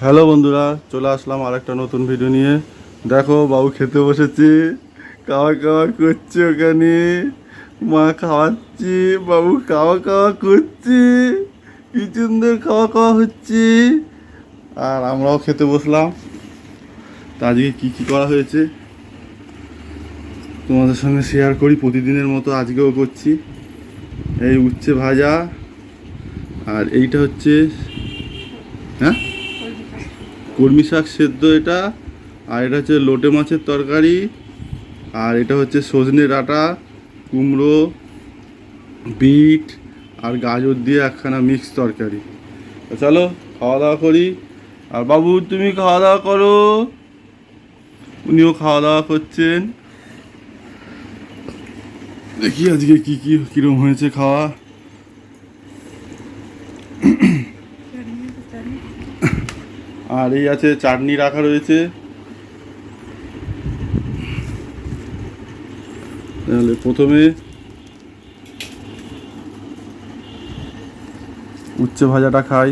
Hello বন্ধুরা, চলে আসলাম আরেকটা নতুন ভিডিও নিয়ে। দেখো, বাবু খেতে বসেছে। খাওয়া খাওয়া করছে ওখানে। মা খাওয়াচ্ছি, বাবু খাওয়া খাওয়া করছে। কি সুন্দর খাওয়া খাওয়া হচ্ছে। আর আমরাও খেতে বসলাম। তা আজকে কী কী করা হয়েছে? তোমাদের সঙ্গে শেয়ার করি। প্রতিদিনের মতো আজকেও করছি। এই উচ্ছে ভাজা। আর এইটা হচ্ছে হ্যাঁ? কলমি শাক সেদ্ধ এটা, আর এটা হচ্ছে লোটে মাছের তরকারি, আর এটা হচ্ছে সজনে ডাঁটা, কুমড়ো, বিট, আর গাজর দিয়ে একখানা মিক্স তরকারি। চলো, খাওয়া দাওয়া করি। আর বাবু, তুমি খাওয়া দাওয়া করো। উনিও খাওয়া দাওয়া করছেন। দেখি আজকে কি কি, কিরম হয়েছে খাওয়া। আর এই আছে চাটনি রাখা রয়েছে। তাহলে প্রথমে উচ্চ ভাজাটা খাই।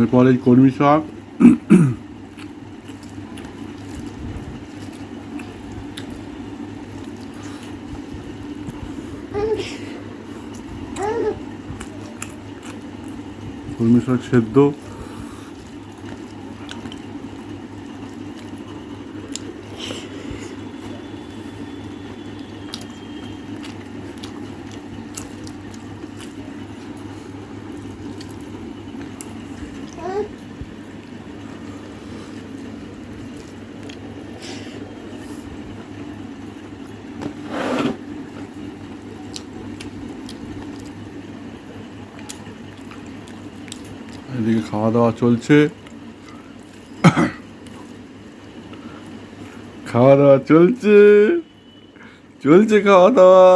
এরপর এই কর্মী শাক কর্মী শাক সেদ্ধ। এদিকে খাওয়া দাওয়া চলছে খাওয়া দাওয়া চলছে চলছে খাওয়া দাওয়া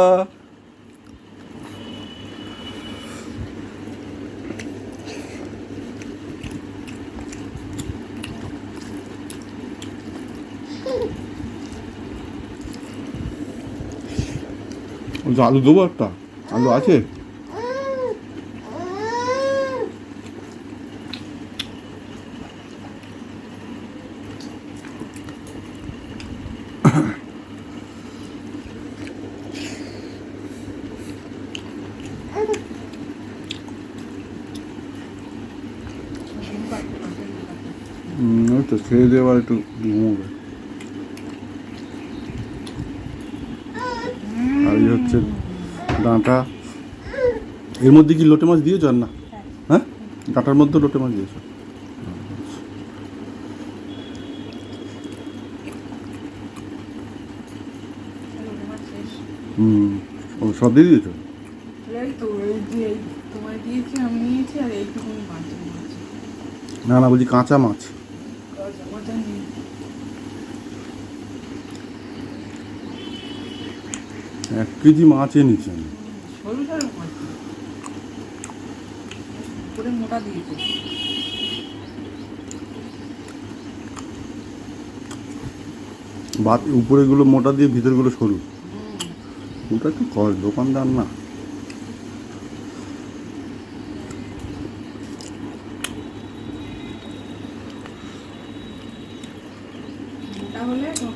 ওই যে আলু দেবো একটা আলু আছে হুম, ওই তো দিয়ে আবার একটু ঘুমোবে আর এই হচ্ছে ডাঁটা এর মধ্যে কি লোটে মাছ দিয়েছ আর না হ্যাঁ ডাঁটার মধ্যে লোটে মাছ দিয়েছ হুম ও সব দিয়ে দিয়েছ না না বলছি কাঁচা মাছ ওটা নিয়ে এক কেজি মাছ এনেছি আমি সরু সরু মাছ। করে মোটা দিয়েছে। বাদ উপরেগুলো মোটা দিয়ে ভিতরগুলো সরু। ওটা একটু কর দোকানদার না মোটা হলে তোমার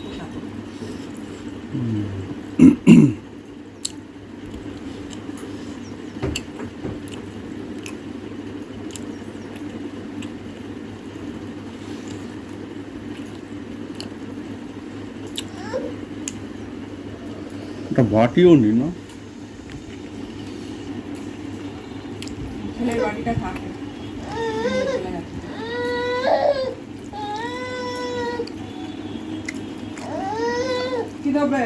একটা বাটিও নি না? ছেলের বাড়িটা থাকে। হবে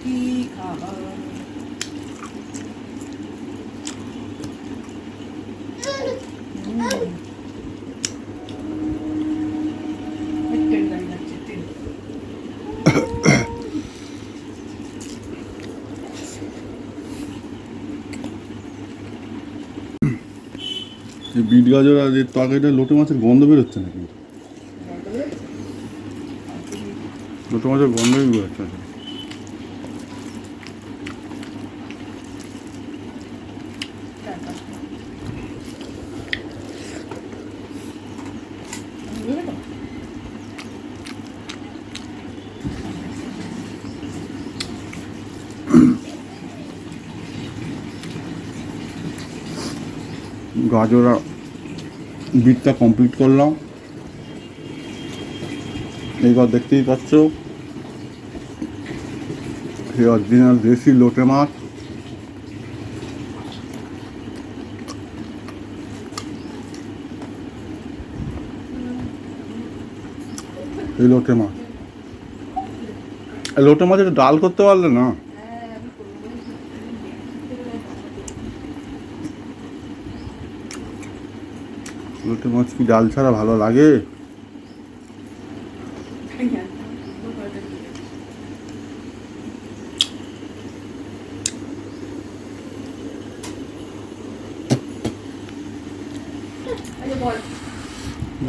কি খাবার বিট গাজর আর এর তরকারিটা লোটে মাছের গন্ধ বেরোচ্ছে নাকি? লোটে মাছের গন্ধই বেরোচ্ছে না। গাজর বিটটা কমপ্লিট করলাম। এইবার দেখতেই পাচ্ছ সে অরিজিনাল দেশি লোটে মাছ। এই লোটে মাছ। লোটে মাছ এটা ডাল করতে পারলে না। লোটে মাছ কি ডাল ছাড়া ভালো লাগে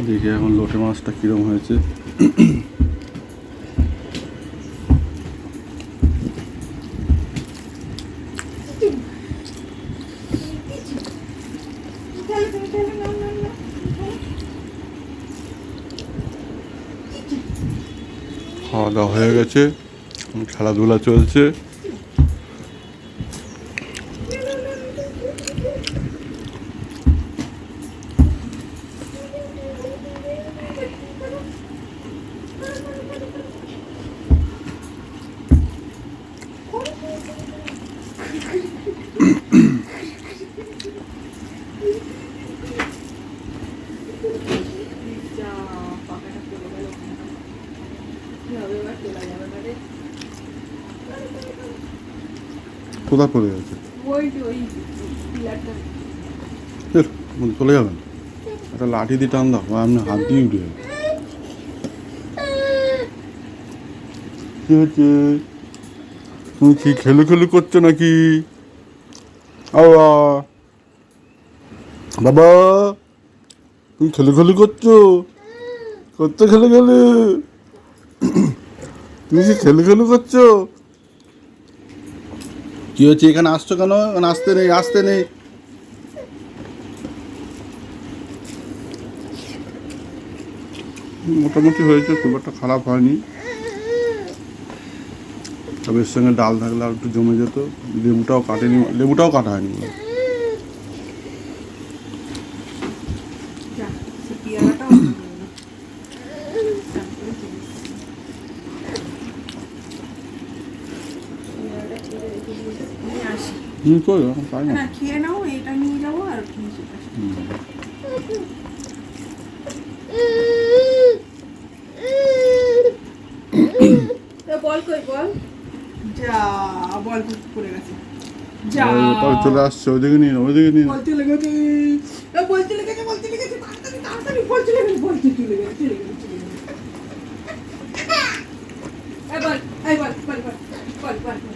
দেখি এখন লোটে মাছটা কিরম হয়েছে no, no, no. খাওয়া দাওয়া হয়ে গেছে খেলাধুলা চলছে। কোথায় পড়ে গেছে? চলে যাবেন একটা লাঠি দিয়ে টান দাও আপনি হাত দিয়ে উঠে যাবেন কি হচ্ছে? তুমি কি খেলু খেলু করছ নাকি? আবা বাবা, তুমি খেলু খেলু করছ? করতে খেলে খেলে? তুমি কি খেলু খেলু করছ? কি হচ্ছে এখানে আসছো কেন? আসতে নেই আসতে নেই। মোটামুটি হয়েছে, খুব একটা খারাপ হয়নি। তবে এর সঙ্গে ডাল থাকলে আর একটু জমে যেত। লেবুটাও কাটেনি, লেবুটাও কাটা হয়নি। নিয়ে আসি। হুম কই না হ্যাঁ, খেয়ে নাও এটা নিয়ে যাব আর বল কই বল। যা বল পড়ে গেছে। যা। চলে বল ওইদিকে নিয়ে ওইদিকে নিয়ে বলতে লেগেছে বলতে লেগেছে বলতে লেগেছে তাড়াতাড়ি তাড়াতাড়ি বলতে লেগেছে বলতে চলে বল বল বল বল বল বল।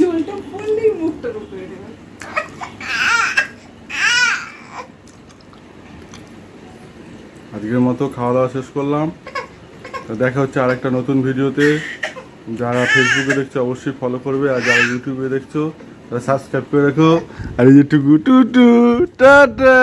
জলটা পড়লেই আজকের মতো খাওয়া দাওয়া শেষ করলাম। দেখা হচ্ছে আরেকটা নতুন ভিডিওতে। যারা ফেসবুকে দেখছ, অবশ্যই ফলো করবে। আর যারা ইউটিউবে দেখছ, তারা সাবস্ক্রাইব করে রাখো। আর টুকু টু টু টাটা!